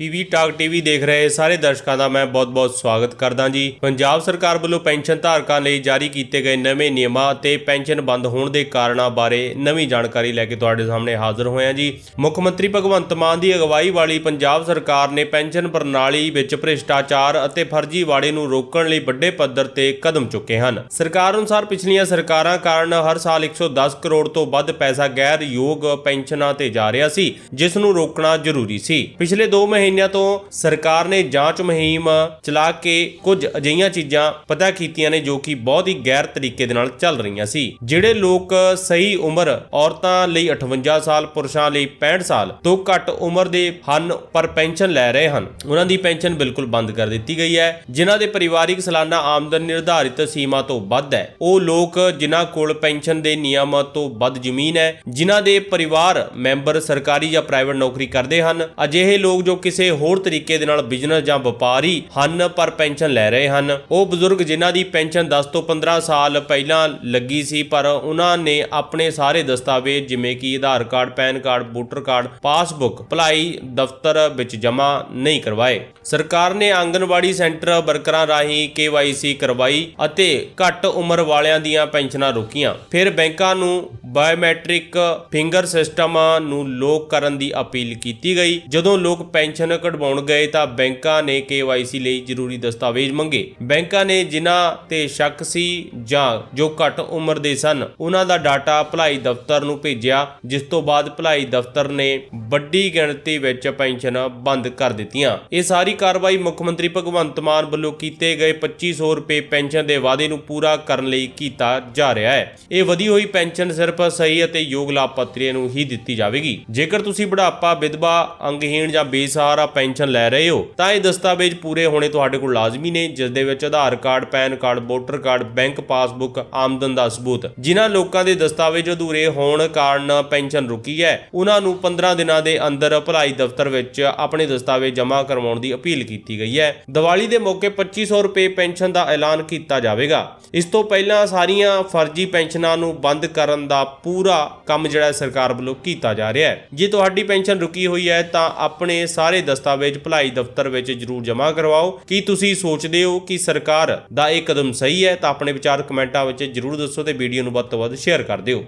PV talk TV ਦੇਖ ਰਹੇ ਸਾਰੇ ਦਰਸ਼ਕਾਂ ਦਾ ਮੈਂ ਬਹੁਤ-ਬਹੁਤ ਸਵਾਗਤ ਕਰਦਾ ਜੀ। ਪੰਜਾਬ ਸਰਕਾਰ ਵੱਲੋਂ ਪੈਨਸ਼ਨ ਧਾਰਕਾਂ ਲਈ ਜਾਰੀ ਕੀਤੇ ਗਏ ਨਵੇਂ ਨਿਯਮਾਂ ਅਤੇ ਪੈਨਸ਼ਨ ਬੰਦ ਹੋਣ ਦੇ ਕਾਰਨਾਂ ਬਾਰੇ ਨਵੀਂ ਜਾਣਕਾਰੀ ਲੈ ਕੇ ਤੁਹਾਡੇ ਸਾਹਮਣੇ ਹਾਜ਼ਰ ਹੋਇਆ ਜੀ। ਮੁੱਖ ਮੰਤਰੀ ਭਗਵੰਤ ਮਾਨ ਦੀ ਅਗਵਾਈ ਵਾਲੀ ਪੰਜਾਬ ਸਰਕਾਰ ਨੇ ਪੈਨਸ਼ਨ ਪ੍ਰਣਾਲੀ ਵਿੱਚ ਭ੍ਰਿਸ਼ਟਾਚਾਰ ਅਤੇ ਫਰਜ਼ੀਵਾੜੇ ਨੂੰ ਰੋਕਣ ਲਈ ਵੱਡੇ ਪੱਧਰ ਤੇ ਕਦਮ ਚੁੱਕੇ ਹਨ। ਸਰਕਾਰ ਅਨੁਸਾਰ ਪਿਛਲੀਆਂ ਸਰਕਾਰਾਂ ਕਾਰਨ ਹਰ ਸਾਲ 110 ਕਰੋੜ ਤੋਂ ਵੱਧ ਪੈਸਾ ਗੈਰ ਯੋਗ ਪੈਨਸ਼ਨਾਂ ਤੇ ਜਾ ਰਿਹਾ ਸੀ, ਜਿਸ ਨੂੰ ਰੋਕਣਾ ਜ਼ਰੂਰੀ ਸੀ। ਪਿਛਲੇ 2 ਮਹੀਨਿਆਂ ਤੋਂ ਸਰਕਾਰ ਨੇ ਜਾਂਚ ਮੁਹਿੰਮ ਚਲਾ ਕੇ ਕੁਝ ਅਜਿਹੀਆਂ ਚੀਜ਼ਾਂ ਪਤਾ ਕੀਤੀਆਂ ਨੇ ਜੋ ਕਿ ਬਹੁਤ ਹੀ ਗੈਰ ਤਰੀਕੇ ਦੇ ਨਾਲ ਚੱਲ ਰਹੀਆਂ ਸੀ। ਜਿਹੜੇ ਲੋਕ ਸਹੀ ਉਮਰ ਔਰਤਾਂ ਲਈ 58 ਸਾਲ, ਪੁਰਸ਼ਾਂ ਲਈ 65 ਸਾਲ ਤੋਂ ਘੱਟ ਉਮਰ ਦੇ ਹਨ ਪਰ ਪੈਨਸ਼ਨ ਲੈ ਰਹੇ ਹਨ, ਉਹਨਾਂ ਦੀ ਪੈਨਸ਼ਨ ਬਿਲਕੁਲ ਬੰਦ ਕਰ ਦਿੱਤੀ ਗਈ ਹੈ। ਜਿਨ੍ਹਾਂ ਦੇ ਪਰਿਵਾਰਿਕ ਸਾਲਾਨਾ ਆਮਦਨ ਨਿਰਧਾਰਿਤ ਸੀਮਾ ਤੋਂ ਵੱਧ ਹੈ, ਉਹ ਲੋਕ ਜਿਨ੍ਹਾਂ ਕੋਲ ਪੈਨਸ਼ਨ ਦੇ ਨਿਯਮਾਂ ਤੋਂ ਵੱਧ ਜ਼ਮੀਨ ਹੈ, ਜਿਨ੍ਹਾਂ ਦੇ ਪਰਿਵਾਰ ਮੈਂਬਰ ਸਰਕਾਰੀ ਜਾਂ ਪ੍ਰਾਈਵੇਟ ਨੌਕਰੀ ਕਰਦੇ ਹਨ, ਅਜਿਹੇ ਲੋਕ ਜੋ ਕਿਸੇ ਹੋਰ ਤਰੀਕੇ ਦੇ ਨਾਲ ਬਿਜ਼ਨਸ ਜਾਂ ਵਪਾਰੀ ਹਨ, ਪਰ ਪੈਨਸ਼ਨ ਲੈ ਰਹੇ ਹਨ। ਉਹ ਬਜ਼ੁਰਗ ਜਿਨ੍ਹਾਂ ਦੀ ਪੈਨਸ਼ਨ 10 ਤੋਂ 15 ਸਾਲ ਪਹਿਲਾਂ ਲੱਗੀ ਸੀ, ਪਰ ਉਹਨਾਂ ਨੇ ਆਪਣੇ ਸਾਰੇ ਦਸਤਾਵੇਜ਼ ਜਿਵੇਂ ਕਿ Aadhaar card, PAN card, voter card, passbook, ਭਲਾਈ ਦਫ਼ਤਰ ਵਿੱਚ ਜਮ੍ਹਾਂ ਨਹੀਂ ਕਰਵਾਏ। ਸਰਕਾਰ ਨੇ ਆਂਗਨਵਾੜੀ ਸੈਂਟਰ ਵਰਕਰਾਂ ਰਾਹੀਂ KYC ਕਰਵਾਈ ਅਤੇ ਘੱਟ ਉਮਰ ਵਾਲਿਆਂ ਦੀਆਂ ਪੈਨਸ਼ਨਾਂ ਰੋਕੀਆਂ। ਫਿਰ ਬੈਂਕਾਂ ਨੂੰ ਬਾਇਓਮੈਟ੍ਰਿਕ ਫਿੰਗਰ ਸਿਸਟਮ ਨੂੰ ਲੋਕ ਕਰਨ ਦੀ ਅਪੀਲ ਕੀਤੀ ਗਈ। ਜਦੋਂ ਲੋਕ ਪੈਨਸ਼ਨ ਕਢਵਾਉਣ ਗਏ ਤਾਂ ਬੈਂਕਾਂ ਨੇ KYC ਲਈ ਜ਼ਰੂਰੀ ਦਸਤਾਵੇਜ਼ ਮੰਗੇ। ਬੈਂਕਾਂ ਨੇ ਜਿਨ੍ਹਾਂ ਤੇ ਸ਼ੱਕ ਸੀ ਜਾਂ ਜੋ ਘੱਟ ਉਮਰ ਦੇ ਸਨ, ਉਹਨਾਂ ਦਾ ਡਾਟਾ ਭਲਾਈ ਦਫ਼ਤਰ ਨੂੰ ਭੇਜਿਆ, ਜਿਸ ਤੋਂ ਬਾਅਦ ਭਲਾਈ ਦਫ਼ਤਰ ਨੇ ਵੱਡੀ ਗਿਣਤੀ ਵਿੱਚ ਪੈਨਸ਼ਨ ਬੰਦ ਕਰ ਦਿੱਤੀਆਂ। ਇਹ ਸਾਰੀ ਕਾਰਵਾਈ ਮੁੱਖ ਮੰਤਰੀ ਭਗਵੰਤ ਮਾਨ ਵੱਲੋਂ ਕੀਤੇ ਗਏ 2500 ਰੁਪਏ ਪੈਨਸ਼ਨ ਦੇ ਵਾਅਦੇ ਨੂੰ ਪੂਰਾ ਕਰਨ ਲਈ ਕੀਤਾ ਜਾ ਰਿਹਾ ਹੈ। ਇਹ ਵਧੀ ਹੋਈ ਪੈਨਸ਼ਨ ਸਿਰਫ ਸਹੀ ਅਤੇ ਯੋਗ ਲਾਭਪਾਤਰੀਆਂ ਨੂੰ ਹੀ ਦਿੱਤੀ ਜਾਵੇਗੀ। ਜੇਕਰ ਤੁਸੀਂ ਬੁਢਾਪਾ, ਵਿਧਵਾ, ਅੰਗਹੀਣ ਜਾਂ ਬੇਸਹਾਰਾ ਪੈਨਸ਼ਨ ਲੈ ਰਹੇ ਹੋ, ਤਾਂ ਇਹ ਦਸਤਾਵੇਜ਼ ਪੂਰੇ ਹੋਣੇ ਤੁਹਾਡੇ ਕੋਲ ਲਾਜ਼ਮੀ ਨੇ, ਜਿਸ ਦੇ ਵਿੱਚ Aadhaar card, PAN card, voter card, bank passbook, ਆਮਦਨ ਦਾ ਸਬੂਤ। ਜਿਨ੍ਹਾਂ ਲੋਕਾਂ ਦੇ ਦਸਤਾਵੇਜ਼ ਅਧੂਰੇ ਹੋਣ ਕਾਰਨ ਪੈਨਸ਼ਨ ਰੁਕੀ ਹੈ, ਉਹਨਾਂ ਨੂੰ 15 ਦਿਨਾਂ ਦੇ ਅੰਦਰ ਭਲਾਈ ਦਫ਼ਤਰ ਵਿੱਚ ਆਪਣੇ ਦਸਤਾਵੇਜ਼ ਜਮ੍ਹਾਂ ਕਰਵਾਉਣ ਦੀ ਅਪੀਲ ਕੀਤੀ ਗਈ ਹੈ। ਦੀਵਾਲੀ ਦੇ ਮੌਕੇ 2500 ਰੁਪਏ ਪੈਨਸ਼ਨ ਦਾ ਐਲਾਨ ਕੀਤਾ ਜਾਵੇਗਾ। ਇਸ ਤੋਂ ਪਹਿਲਾਂ ਸਾਰੀਆਂ ਫਰਜ਼ੀ ਪੈਨਸ਼ਨਾਂ ਨੂੰ ਬੰਦ ਕਰਨ ਦਾ ਪੂਰਾ ਕੰਮ ਜਿਹੜਾ ਸਰਕਾਰ ਵੱਲੋਂ ਕੀਤਾ ਜਾ ਰਿਹਾ ਹੈ। ਜੇ ਤੁਹਾਡੀ ਪੈਨਸ਼ਨ ਰੁਕੀ ਹੋਈ ਹੈ, ਤਾਂ ਆਪਣੇ ਸਾਰੇ ਸਾਰੇ ਦਸਤਾਵੇਜ਼ ਭਲਾਈ ਦਫ਼ਤਰ ਵਿੱਚ ਜ਼ਰੂਰ ਜਮ੍ਹਾਂ ਕਰਵਾਓ। ਕੀ ਤੁਸੀਂ ਸੋਚਦੇ ਹੋ ਕਿ ਸਰਕਾਰ ਦਾ ਇਹ ਕਦਮ ਸਹੀ ਹੈ? ਤਾਂ ਆਪਣੇ ਵਿਚਾਰ ਕਮੈਂਟਾਂ ਵਿੱਚ ਜ਼ਰੂਰ ਦੱਸੋ ਤੇ ਵੀਡੀਓ ਨੂੰ ਵੱਧ ਤੋਂ ਵੱਧ ਸ਼ੇਅਰ ਕਰ ਦਿਓ।